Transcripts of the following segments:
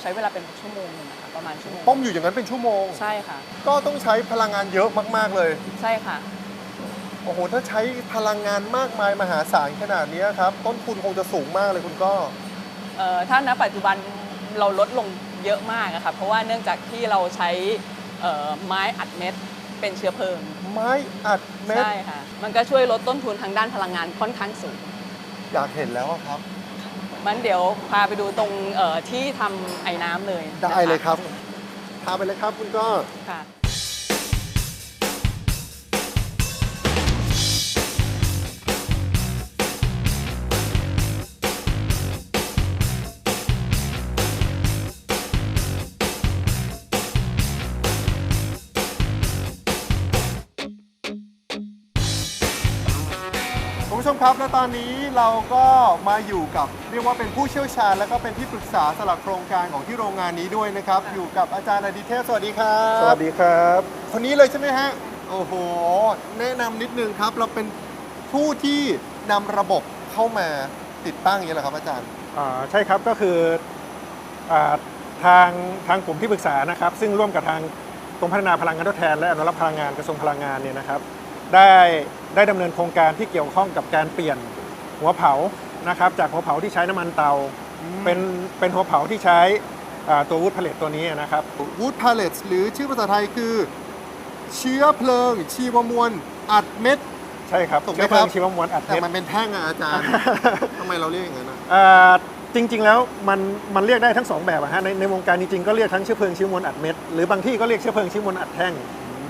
ใช้เวลาเป็นชั่วโมงหนึงนะคะประมาณชั่วโมงต้มอยู่อย่างนั้นเป็นชั่วโมง ใช่ค่ะ ก็ต้องใช้พลังงานเยอะมาก ๆ เลย ใช่ค่ะ โอ้โห ถ้าใช้พลังงานมากมายมหาศาลขนาดนี้ครับ ต้นทุนคงจะสูงมากเลยคุณก็ เอ่อถ้าณปัจจุบันเราลดลงเยอะมากอะค่ะเพราะว่าเนื่องจากที่เราใช้เอ่อไม้อัดเม็ดเป็นเชื้อเพลิงไม้อัดเม็ด ใช่ค่ะ มันก็ช่วยลดต้นทุนทางด้านพลังงานค่อนข้างสูง อยากเห็นแล้วอะครับ มันเดี๋ยวพาไปดูตรงเอ่อที่ทำไอ้น้ำเลยนะะได้เลยครับ พาไปเลยครับคุณก็ค่ะ ผู้ชมครับ และตอนนี้เราก็มาอยู่กับเรียกว่าเป็นผู้เชี่ยวชาญ และก็เป็นที่ปรึกษาสำหรับโครงการของที่โรงงานนี้ด้วยนะครับ อยู่กับอาจารย์อดิเทพสวัสดีครับสวัสดีครับ คนนี้เลยใช่ไหมฮะ โอ้โห แนะนำนิดนึงครับ เราเป็นผู้ที่นำระบบเข้ามาติดตั้งอย่างนี้แหละครับอาจารย์ อ่าใช่ครับก็คืออาทางทางกลุ่มที่ปรึกษานะครับ ซึ่งร่วมกับทางกรมพัฒนาพลังงานทดแทน และอนุรักษ์พลังงานกระทรวงพลังงานเนี่ยนะครับ ได้ได้ดำเนินโครงการที่เกี่ยวข้องกับการเปลี่ยนหัวเผานะครับ จากหัวเผาที่ใช้น้ำมันเตา เป็นเป็นหัวเผาที่ใช้อ่าตัววูดพาเลตตัวนี้นะครับ วูดพาเลตหรือชื่อภาษาไทยคือ เชื้อเพลิง ชีวมวล อัดเม็ด ใช่ครับถูกไหมเชื้อเพลิครังบ ชีวมวลอัดแต่เม็ดมันเป็นแท่งอะอาจารย์ ทำไมเราเรียกอย่างนั้นอะอ่าจริง ๆ แล้วมันมันเรียกได้ทั้งสองแบบอะฮะในในวงการจริงๆก็เรียกทั้งเชื้อเพลิงชีวมวลอัดเม็ดหรือบางที่ก็เรียกเชื้อเพลิงชีวมวลอัดแท่ง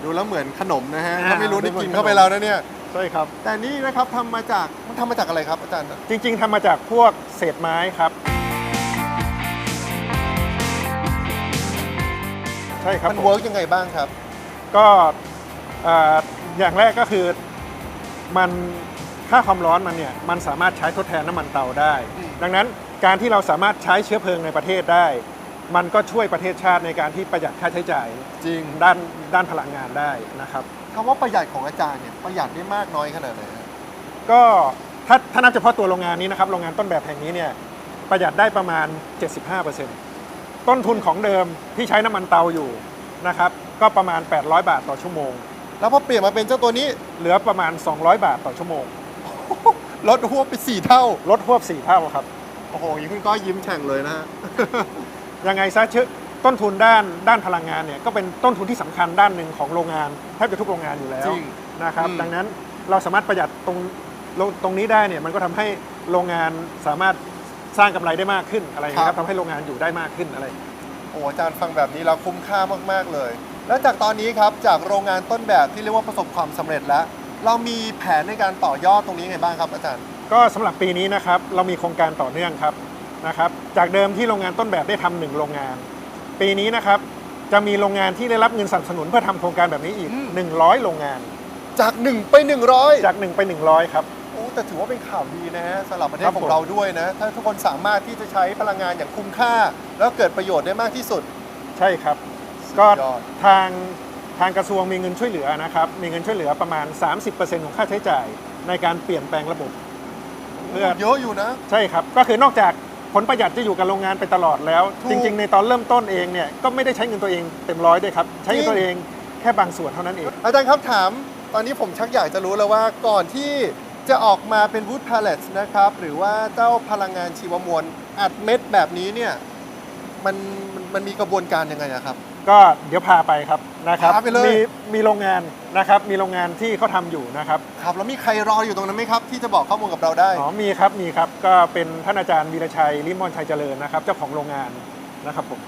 ดูแล้วเหมือนขนมนะฮะอ่าถ้าไม่รู้นี่ดูเหมือนกินเข้าไปแล้วนะเนี่ยใช่ครับ แต่นี่นะครับทำมาจากมันทำมาจากอะไรครับอาจารย์ จริง ๆทำมาจากพวกเศษไม้ครับ ใช่ครับมันผมเวิร์กยังไงบ้างครับ ก็อ่าอย่างแรกก็คือมันค่าความร้อนมันเนี่ยมันสามารถใช้ทดแทนน้ำมันเตาได้อืมดังนั้นการที่เราสามารถใช้เชื้อเพลิงในประเทศได้ มันก็ช่วยประเทศชาติในการที่ประหยัดค่าใช้จ่ายจริงด้านด้านพลังงานได้นะครับ คำว่าประหยัดของอาจารย์เนี่ยประหยัดได้มากน้อยขนาดไหนฮะก็ถ้าถ้านับเฉพาะตัวโรงงานนี้นะครับโรงงานต้นแบบแห่งนี้เนี่ยประหยัดได้ประมาณ 75%ต้นทุนของเดิมที่ใช้น้ำมันเตาอยู่นะครับก็ประมาณ 800 บาทต่อชั่วโมง แล้วพอเปลี่ยนมาเป็นเจ้าตัวนี้ เหลือประมาณ 200 บาทต่อชั่วโมง ลดหัวไปสี่เท่า ลดหวบ4เท่าครับ โอ้โหอย่างนี้คุณก็ยิ้มแฉ่งเลยนะฮะ ยังไงซะเชื่อต้นทุนด้านด้านพลังงานเนี่ยก็เป็นต้นทุนที่สำคัญด้านหนึ่งของโรงงานแทบจะทุกโรงงานอยู่แล้วจริงนะครับอืมดังนั้นเราสามารถประหยัดตรงตรงนี้ได้เนี่ยมันก็ทำให้โรงงานสามารถสร้างกำไรได้มากขึ้นอะไรอย่างเงี้ยครับทำให้โรงงานอยู่ได้มากขึ้นอะไร โอ้อาจารย์ฟังแบบนี้เราคุ้มค่ามาก ๆ เลย แล้วจากตอนนี้ครับจากโรงงานต้นแบบที่เรียกว่าประสบความสำเร็จแล้ว เรามีแผนในการต่อยอดตรงนี้ไงบ้างครับอาจารย์ ก็สำหรับปีนี้นะครับเรามีโครงการต่อเนื่องครับ นะครับจากเดิมที่โรงงานต้นแบบได้ทำหนึ่งโรงงาน ปีนี้นะครับจะมีโรงงานที่ได้รับเงินสนับสนุนเพื่อทำโครงการแบบนี้อีก อืม 100 โรงงาน จาก 1 ไป 100จาก 1 ไป 100 ครับ โอ้แต่ถือว่าเป็นข่าวดีนะฮะสำหรับประเทครัศบของผมเราด้วยนะ ถ้าทุกคนสามารถที่จะใช้พลังงานอย่างคุ้มค่า แล้วเกิดประโยชน์ได้มากที่สุด ใช่ครับ ก็ยอด ทางทางกระทรวงมีเงินช่วยเหลือนะครับ มีเงินช่วยเหลือประมาณ 30%ของค่าใช้จ่ายในการเปลี่ยนแปลงระบบ เพื่อ เยอะอยู่นะ ใช่ครับ ก็คือนอกจาก ผลประหยัดจะอยู่กับโรงงานไปตลอดแล้วถูกจริง ๆ ในตอนเริ่มต้นเองเนี่ยก็ไม่ได้ใช้เงินตัวเองเต็มร้อยด้วยครับ ใช้เงินตัวเองแค่บางส่วนเท่านั้นเอง อาจารย์ครับถาม ตอนนี้ผมชักอยากจะรู้แล้วว่าก่อนที่จะออกมาเป็นวูดพาเลตนะครับ หรือว่าเจ้าพลังงานชีวมวลอัดเม็ดแบบนี้เนี่ยมันมันมันมีกระบวนการยังไงอะครับ ก็เดี๋ยวพาไปครับนะครับพาไปเลย มีมีโรงงานนะครับมีโรงงานที่เขาทำอยู่นะครับครับแล้วมีใครรออยู่ตรงนั้นไหมครับ ที่จะบอกข้อมูลกับเราได้ อ๋อมีครับมีครับก็เป็นท่านอาจารย์วีรชัยลิมมอนชัยเจริญนะครับเจ้าของโรงงานนะครับผม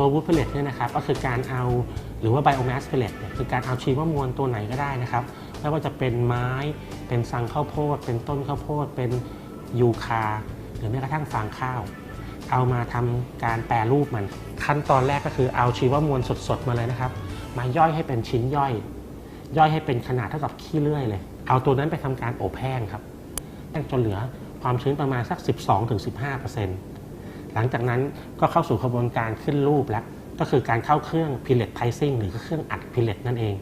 ตัววูดเพลตเนี่ยนะครับก็คือการเอาหรือว่าไบโอแมสเพลตเนี่ยคือการเอาชีวมวลตัวไหนก็ได้นะครับ ไม่ว่าจะเป็นไม้ เป็นสังข้าวโพด เป็นต้นข้าวโพด เป็นยูคา หรือแม้กระทั่งฟางข้าว เอามาทำการแปรรูปมัน ขั้นตอนแรกก็คือเอาชีวมวลสดๆมาเลยนะครับ มาย่อยให้เป็นชิ้นย่อย ย่อยให้เป็นขนาดเท่ากับขี้เลื่อยเลย เอาตัวนั้นไปทำการอบแห้งครับแห้งจนเหลือความชื้นประมาณสัก 12-15%หลังจากนั้นก็เข้าสู่กระบวนการขึ้นรูปแล้วก็คือการเข้าเครื่อง Pellet Pricing หรือเครื่องอัด Pellet นั่นเอง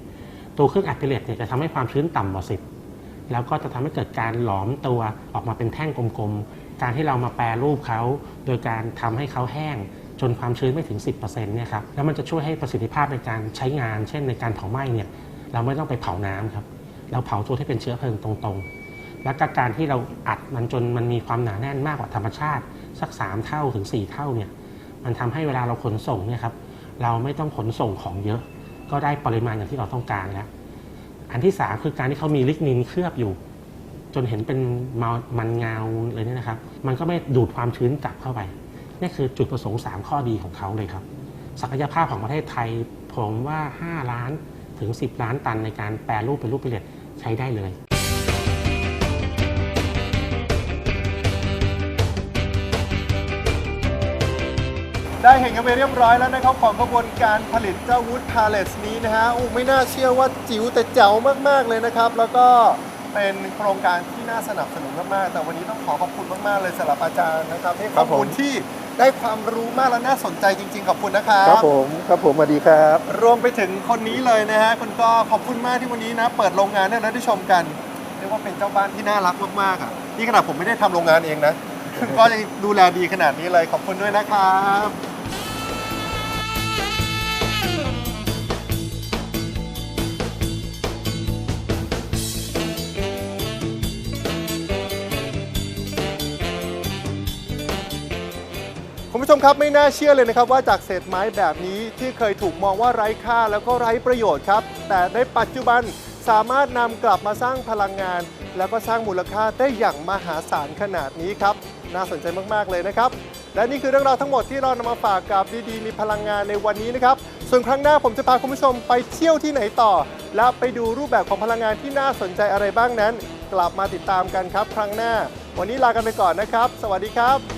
ตัวเครื่องอัดเพลเลตเนี่ยจะทำให้ความชื้นต่ำกว่า10แล้วก็จะทำให้เกิดการหลอมตัวออกมาเป็นแท่งกลมๆ การที่เรามาแปรรูปเขาโดยการทำให้เขาแห้งจนความชื้นไม่ถึง 10%เนี่ยครับ แล้วมันจะช่วยให้ประสิทธิภาพในการใช้งาน เช่นในการเผาไหม้เนี่ย เราไม่ต้องไปเผาน้ำครับ เราเผาตัวที่เป็นเชื้อเพลิงตรงๆ และกการที่เราอัดมันจนมันมีความหนาแน่นมากกว่าธรรมชาติ สัก 3 เท่าถึง 4 เท่าเนี่ย มันทำให้เวลาเราขนส่งเนี่ยครับ เราไม่ต้องขนส่งของเยอะ ก็ได้ปริมาณอย่างที่เราต้องการแล้ว อันที่ 3 คือการที่เขามีลิกนินเคลือบอยู่ จนเห็นเป็นม,มันเงาเลยเนี่ยนะครับ มันก็ไม่ดูดความชื้นกลับเข้าไป นี่คือจุดประสงค์ 3 ข้อดีของเขาเลยครับ ศักยภาพของประเทศไทยผมว่า 5 ล้านถึง 10 ล้านตันในการแปรรูปเป็นรูปผลิตใช้ได้เลย ได้เห็นกันไปเรียบร้อยแล้วนะครับของกระบวนการผลิตเจ้าวูดพาเลตนี้นะฮะอู้ไม่น่าเชื่อว่าจิ๋วแต่เจ๋วมากๆเลยนะครับ แล้วก็เป็นโครงการที่น่าสนับสนุนมากๆ แต่วันนี้ต้องขอขอบคุณมากๆเลยสำหรับอาจารย์นะครับให้ข้อมูลที่ได้ความรู้มากและน่าสนใจจริง ๆ ขอบคุณนะครับครับผมครับผมสวัสดีครับ รวมไปถึงคนนี้เลยนะฮะคุณก็ขอบคุณมากที่วันนี้นะ เปิดโรงงานให้เราได้ชมกันเรียกว่าเป็นเจ้าบ้านที่น่ารักมากๆอะนี่ขนาดผมไม่ได้ทำโรงงานเองนะก็ยังดูแลดีขนาดนี้เลยขอบคุณด้วยนะครับ คุณผู้ชมครับไม่น่าเชื่อเลยนะครับว่าจากเศษไม้แบบนี้ที่เคยถูกมองว่าไร้ค่าแล้วก็ไร้ประโยชน์ครับ แต่ในปัจจุบันสามารถนำกลับมาสร้างพลังงาน แล้วก็สร้างมูลค่าได้อย่างมหาศาลขนาดนี้ครับ น่าสนใจมาก ๆ เลยนะครับ และนี่คือเรื่องราวทั้งหมดที่เรานำมาฝากกับดีๆมีพลังงานในวันนี้นะครับ ส่วนครั้งหน้าผมจะพาคุณผู้ชมไปเที่ยวที่ไหนต่อ และไปดูรูปแบบของพลังงานที่น่าสนใจอะไรบ้างนั้น กลับมาติดตามกันครับ ครั้งหน้า วันนี้ลากันไปก่อนนะครับ สวัสดีครับ